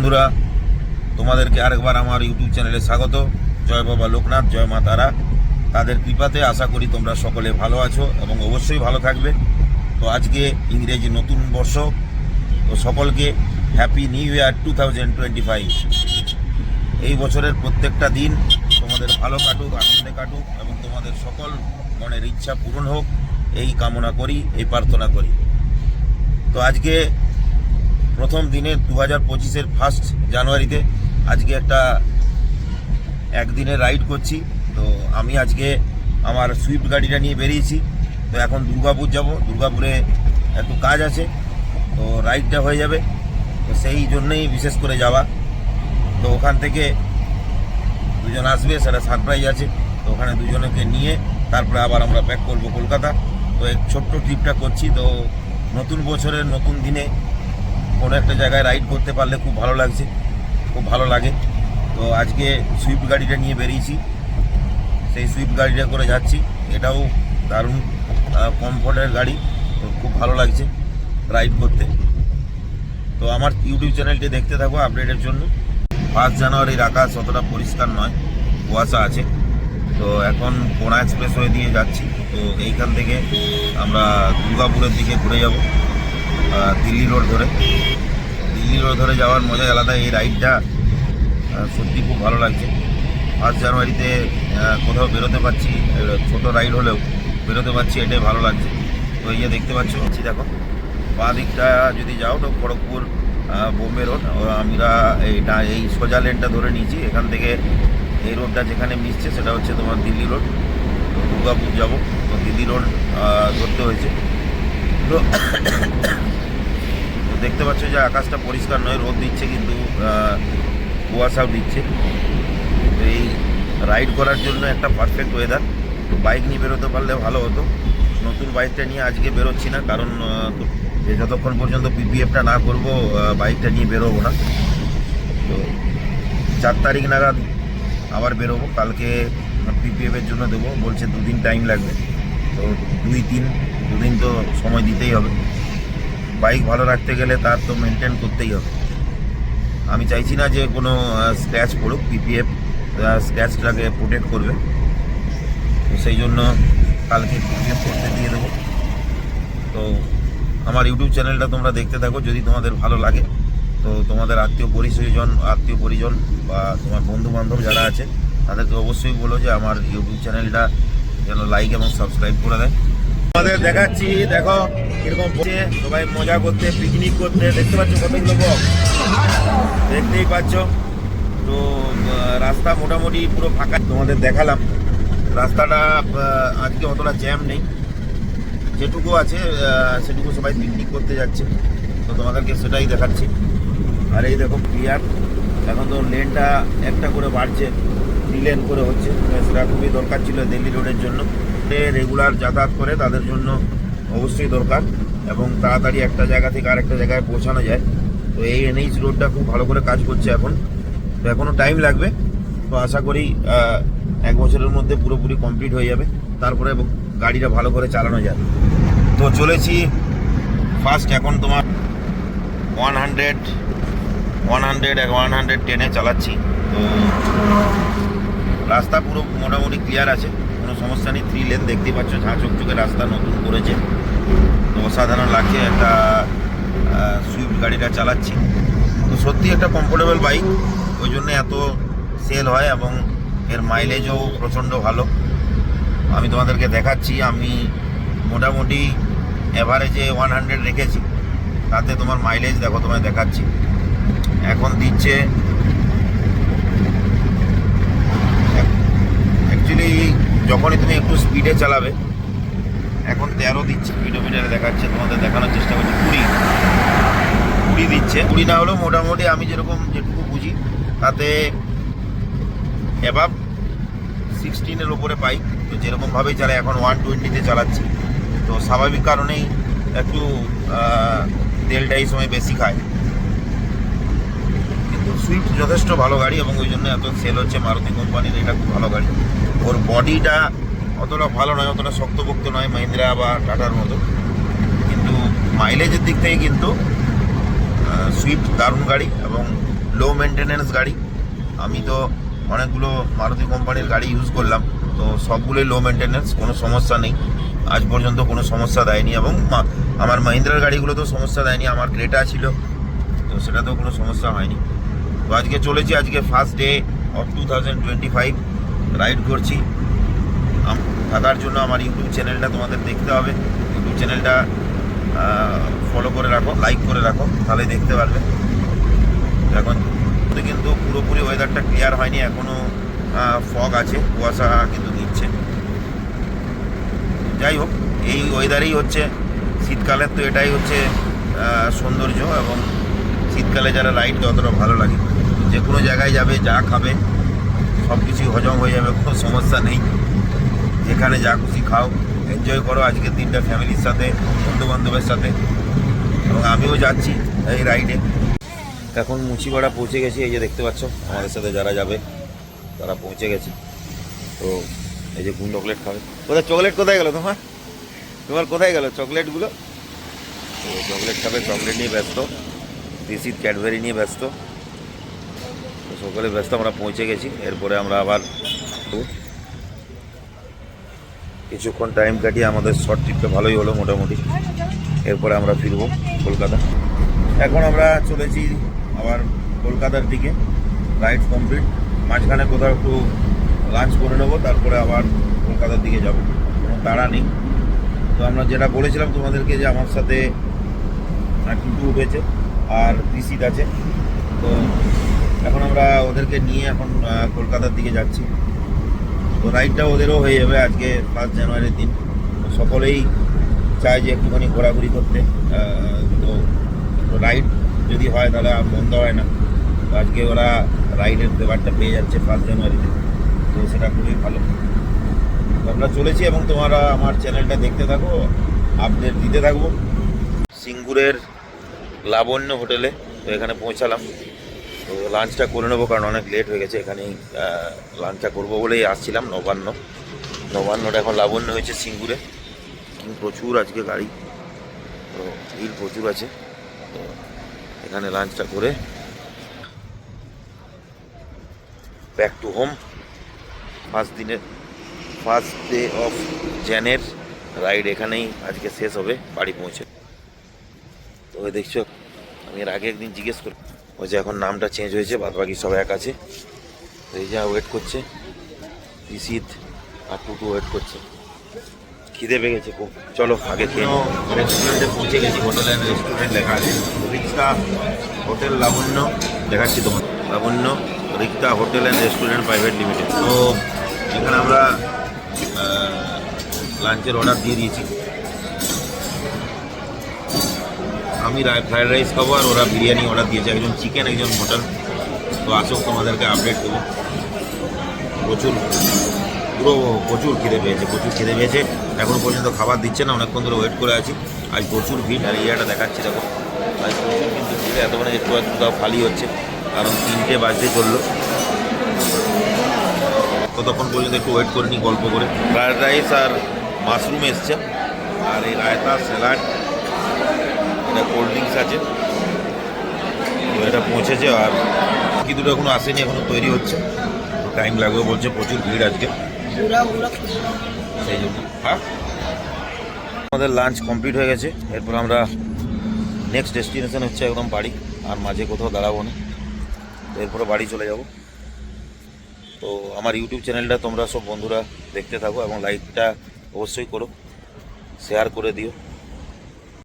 বন্ধুরা, তোমাদেরকে আরেকবার আমার ইউটিউব চ্যানেলে স্বাগত। জয় বাবা লোকনাথ, জয় মা তারা। তাদের কৃপাতে আশা করি তোমরা সকলে ভালো আছো এবং অবশ্যই ভালো থাকবে। তো আজকে ইংরেজি নতুন বর্ষ। তো সকলকে happy new year two thousand twenty five এই বছরের প্রত্যেকটা দিন তোমাদের ভালো কাটুক, আনন্দে কাটুক এবং তোমাদের সকল মনের ইচ্ছা পূরণ হোক। এই কামনা করি, এই প্রার্থনা করি। তো আজকে প্রথম দিনে দু হাজার পঁচিশের ফার্স্ট জানুয়ারিতে আজকে একটা একদিনে রাইড করছি। তো আমি আজকে আমার সুইফট গাড়িটা নিয়ে বেরিয়েছি। তো এখন দুর্গাপুর যাব। দুর্গাপুরে একটু কাজ আছে। তো রাইডটা হয়ে যাবে। তো সেই জন্যই বিশেষ করে যাওয়া। তো ওখান থেকে দুজন আসবে, সেটা সারপ্রাইজ আছে। তো ওখানে দুজনকে নিয়ে তারপরে আবার আমরা ব্যাক করব কলকাতা। তো এই ছোট্ট ট্রিপটা করছি। তো নতুন বছরের নতুন দিনে কোনো একটা জায়গায় রাইড করতে পারলে খুব ভালো লাগছে, খুব ভালো লাগে। তো আজকে সুইফট গাড়িটা নিয়ে বেরিয়েছি, সেই সুইফট গাড়িটা করে যাচ্ছি। এটাও দারুণ কমফোর্টের গাড়ি, তো খুব ভালো লাগছে রাইড করতে। তো আমার ইউটিউব চ্যানেলটি দেখতে থাকো আপডেটের জন্য। ফার্স্ট জানুয়ারির আকাশ অতটা পরিষ্কার নয়, কুয়াশা আছে। তো এখন কোনা এক্সপ্রেস হয়ে দিয়ে যাচ্ছি। তো এইখান থেকে আমরা দুর্গাপুরের দিকে ঘুরে যাব। দিল্লি রোড ধরে। দিল্লি রোড ধরে যাওয়ার মজা আলাদা, এই রাইডটা সত্যি খুব ভালো লাগছে। ফার্স্ট জানুয়ারিতে কোথাও বেরোতে পারছি ছোট রাইড হলেও বেরোতে পারছি, এটাই ভালো লাগছে। তো এই যে দেখতে পাচ্ছ হচ্ছি দেখো বাঁ দিকটা যদি যাও তো খড়গপুর বোম্বে রোড আমরা এইটা, এই সোজা লেনটা ধরে নিয়েছি। এখান থেকে এই রোডটা যেখানে মিশছে, সেটা হচ্ছে তোমার দিল্লি রোড। দুর্গাপুর যাব। তো দিল্লি রোড ধরতে হয়েছে। তো দেখতে পাচ্ছ যে আকাশটা পরিষ্কার নয়, রোদ দিচ্ছে কিন্তু কুয়াশাও দিচ্ছে। তো এই রাইড করার জন্য একটা পারফেক্ট ওয়েদার তো বাইক নিয়ে বেরোতে পারলে ভালো হতো। নতুন বাইকটা নিয়ে আজকে বেরোচ্ছি না, কারণ যে যতক্ষণ পর্যন্ত পিপিএফটা না করব বাইকটা নিয়ে বেরোবো না। তো চার তারিখ নাগাদ আবার বেরোবো। কালকে পিপিএফের জন্য দেবো। বলছে দুদিন টাইম লাগবে। তো দুই তিন দুদিন তো সময় দিতেই হবে। বাইক ভালো রাখতে গেলে তার তো মেনটেন করতেই হবে। আমি চাইছি না যে কোনো স্ক্র্যাচ পড়ুক পিপিএফ স্ক্র্যাচটাকে প্রোটেক্ট করবে। তো সেই জন্য কালকে পিপিএফ করতে দিয়ে দেবো। তো আমার ইউটিউব চ্যানেলটা তোমরা দেখতে থাকো, যদি তোমাদের ভালো লাগে। তো তোমাদের আত্মীয় পরিচয়জন, আত্মীয় পরিজন বা তোমার বন্ধু বান্ধব যারা আছে, তাদেরকে অবশ্যই বলো যে আমার ইউটিউব চ্যানেলটা যেন লাইক এবং সাবস্ক্রাইব করে দেয়। তোমাদের দেখাচ্ছি, দেখো, কীরকম বসে সবাই মজা করতে পিকনিক করতে। দেখতে পাচ্ছ কতগুলো লোক? দেখতেই পাচ্ছ। তো রাস্তা মোটামুটি পুরো ফাঁকা। তোমাদের দেখালাম। রাস্তাটা আজকে অতটা জ্যাম নেই। যেটুকু আছে সেটুকু সবাই পিকনিক করতে যাচ্ছে। তো তোমাদেরকে সেটাই দেখাচ্ছি। আর এই দেখো ক্লিয়ার এখন তো লেনটা একটা করে বাড়ছে। থ্রি লেন করে হচ্ছে। তো সেটা খুবই দরকার ছিল দিল্লি রোডের জন্য। রেগুলার যাতায়াত করে তাদের জন্য অবশ্যই দরকার এবং তাড়াতাড়ি একটা জায়গা থেকে আরেকটা জায়গায় পৌঁছানো যায়। তো এই এনএইচ রোডটা খুব ভালো করে কাজ করছে এখন। তো এখনও টাইম লাগবে। তো আশা করি এক বছরের মধ্যে পুরোপুরি কমপ্লিট হয়ে যাবে। তারপরে গাড়িটা ভালো করে চালানো যাবে তো চলেছি ফার্স্ট এখন তোমার one hundred one hundred one hundred টেনে চালাচ্ছি। তো রাস্তা পুরো মোটামুটি ক্লিয়ার আছে। কোনো সমস্যা নেই থ্রি লেন দেখতেই পাচ্ছ, ঝাঁ চকচকে রাস্তা নতুন করেছে। তো অসাধারণ লাগছে একটা সুইফট গাড়িটা চালাচ্ছি। তো সত্যি একটা কমফোর্টেবল বাইক ওই জন্য এত সেল হয় এবং এর মাইলেজও প্রচণ্ড ভালো। আমি তোমাদেরকে দেখাচ্ছি, আমি মোটামুটি অ্যাভারেজে ওয়ান হান্ড্রেড রেখেছি। তাতে তোমার মাইলেজ দেখো তোমায় দেখাচ্ছি। এখন দিচ্ছে যখনই তুমি একটু স্পিডে চালাবে, এখন তেরো দিচ্ছে কিলোমিটারে দেখাচ্ছে, তোমাদের দেখানোর চেষ্টা করছি, কুড়ি। কুড়ি দিচ্ছে। কুড়ি না হলেও মোটামুটি আমি যেরকম যেটুকু বুঝি, তাতে এবার সিক্সটিনের ওপরে পাই। তো যেরকমভাবেই চালাই, এখন ওয়ান টোয়েন্টিতে চালাচ্ছি। তো স্বাভাবিক কারণেই একটু তেলটা এই সময় বেশি খায়। কিন্তু সুইফট যথেষ্ট ভালো গাড়ি এবং ওই জন্য এত সেল হচ্ছে মারুতি কোম্পানির, এটা খুব ভালো গাড়ি। ওর বডিটা অতটা ভালো নয়, অতটা শক্তপোক্ত নয়, মাহিন্দ্রা বা টাটার মতো। কিন্তু মাইলেজের দিক থেকে কিন্তু সুইফট দারুণ গাড়ি এবং লো মেনটেনেন্স গাড়ি। আমি তো অনেকগুলো মারুতি কোম্পানির গাড়ি ইউজ করলাম, তো সবগুলোই লো মেনটেনেন্স কোনো সমস্যা নেই। আজ পর্যন্ত কোনো সমস্যা দেয়নি এবং আমার মাহিন্দ্রার গাড়িগুলো তো সমস্যা দেয়নি, আমার ক্রেটা ছিল, তো সেটাতেও কোনো সমস্যা হয়নি। তো আজকে চলেছি, আজকে first day of two thousand twenty five ride করছি। থাকার জন্য আমার ইউটিউব চ্যানেলটা তোমাদের দেখতে হবে। ইউটিউব চ্যানেলটা ফলো করে রাখো লাইক করে রাখো, তাহলে দেখতে পারবে। এখন কিন্তু পুরোপুরি ওয়েদারটা ক্লিয়ার হয়নি এখনও ফগ আছে, কুয়াশা কিন্তু দিচ্ছে। যাই হোক, এই ওয়েদারেই হচ্ছে শীতকালের তো এটাই হচ্ছে সৌন্দর্য এবং শীতকালে যারা রাইড ততটা ভালো লাগে যে কোনো জায়গায় যাবে, যা খাবে সব কিছুই হজম হয়ে যাবে, কোনো সমস্যা নেই। যেখানে যা খুশি খাও এনজয় করো আজকের দিনটা ফ্যামিলির সাথে বন্ধু বান্ধবের সাথে। এবং আমিও যাচ্ছি এই রাইডে এখন মুচিপাড়া পৌঁছে গেছি, এই যে দেখতে পাচ্ছ, আমাদের সাথে যারা যাবে, তারা পৌঁছে গেছে। তো এই যে গুণ চকলেট খাবে। কোথায় চকলেট কোথায় গেলো তোমার? তোমার কোথায় গেলো চকলেটগুলো তো চকলেট খাবে চকলেট নিয়ে ব্যস্ত। দিশিত ক্যাডবেরি নিয়ে ব্যস্ত। সকলে ব্যস্ত আমরা পৌঁছে গেছি, এরপরে আমরা আবার কিছুক্ষণ টাইম কাটিয়ে আমাদের শর্ট ট্রিপটা ভালোই হলো মোটামুটি। এরপরে আমরা ফিরবো কলকাতা। এখন আমরা চলেছি আবার কলকাতার দিকে রাইড কমপ্লিট মাঝখানে কোথাও একটু লাঞ্চ করে নেব, তারপরে আবার কলকাতার দিকে যাব। কোনো তাড়া নেই। তো আমরা যেটা বলেছিলাম তোমাদেরকে যে আমার সাথে টুটু উঠেছে আর রিসিট আছে। তো এখন আমরা ওদেরকে নিয়ে এখন কলকাতার দিকে যাচ্ছি। তো রাইডটা ওদেরও হয়ে যাবে আজকে ফার্স্ট জানুয়ারির দিন। সকলেই চায় যে একটুখানি ঘোরাঘুরি করতে। তো রাইড যদি হয় তাহলে বন্ধ হয় না। তো আজকে ওরা রাইডের ব্যাপারটা পেয়ে যাচ্ছে ফার্স্ট জানুয়ারিতে তো সেটা খুবই ভালো। আমরা চলেছি এবং তোমরা আমার চ্যানেলটা দেখতে থাকো আপডেট দিতে থাকব সিঙ্গুরের লাবণ্য হোটেলে, তো এখানে পৌঁছালাম। তো লাঞ্চটা করে নেব, কারণ অনেক লেট হয়ে গেছে, এখানেই লাঞ্চটা করব বলেই আসছিলাম, নবান্ন। নবান্নটা এখন লাবণ্য হয়েছে সিঙ্গুরে। প্রচুর আজকে গাড়ি। তো ভিড় প্রচুর আছে। তো এখানে লাঞ্চটা করে ব্যাক টু হোম ফার্স্ট দিনের ফার্স্ট ডে অফ জ্যানের রাইড এখানেই আজকে শেষ হবে, বাড়ি পৌঁছে। তো দেখছ, আমি এর আগে একদিন জিজ্ঞেস করি ওই যে এখন নামটা চেঞ্জ হয়েছে বাদ বাকি সব এক আছে। এই যা ওয়েট করছে। ইসিত আর টুটু ওয়েট করছে। খিদে পেয়ে গেছে খুব। চলো, আগে খেয়ে রেস্টুরেন্টে পৌঁছে গেছি। হোটেল অ্যান্ড রেস্টুরেন্ট লেখা আছে। রিক্সা হোটেল লাবণ্য। দেখাচ্ছি তোমার Labanya Rikta hotel and restaurant private limited তো এখানে আমরা লাঞ্চের অর্ডার দিয়ে দিয়েছি। আমি ফ্রাইড রাইস খাব আর ওরা বিরিয়ানি অর্ডার দিয়েছে। একজন চিকেন একজন মটন তো আসুক, তোমাদেরকে আপডেট দেবো প্রচুর, পুরো প্রচুর খিদে পেয়েছে, প্রচুর খিদে পেয়েছে। এখনও পর্যন্ত খাবার দিচ্ছে না, অনেকক্ষণ ধরে ওয়েট করে আছি। আজ প্রচুর ভিড়, আর ইয়েটা দেখাচ্ছি, দেখো। আজ প্রচুর কিন্তু ভিড়, এত মানে একটু একটু তাও খালি হচ্ছে। কারণ তিনটে বাজতে চলল। ততক্ষণ পর্যন্ত একটু ওয়েট করে নিই গল্প করে। ফ্রায়েড রাইস আর মাশরুম এসছে। আর এই রায়তা স্যালাড এটা কোল্ড ড্রিঙ্কস আছে। তো এটা পৌঁছেছে আর কি দুটো এখনও আসেনি, এখনও তৈরি হচ্ছে। টাইম লাগবে বলছে, প্রচুর ভিড় আজকে। সেই জন্য। হ্যাঁ? আমাদের লাঞ্চ কমপ্লিট হয়ে গেছে। এরপর আমরা নেক্সট ডেস্টিনেশন হচ্ছে একদম বাড়ি, আর মাঝে কোথাও দাঁড়াবো না। এরপরে বাড়ি চলে যাব। তো আমার ইউটিউব চ্যানেলটা তোমরা সব বন্ধুরা দেখতে থাকো এবং লাইকটা অবশ্যই করো। শেয়ার করে দিও।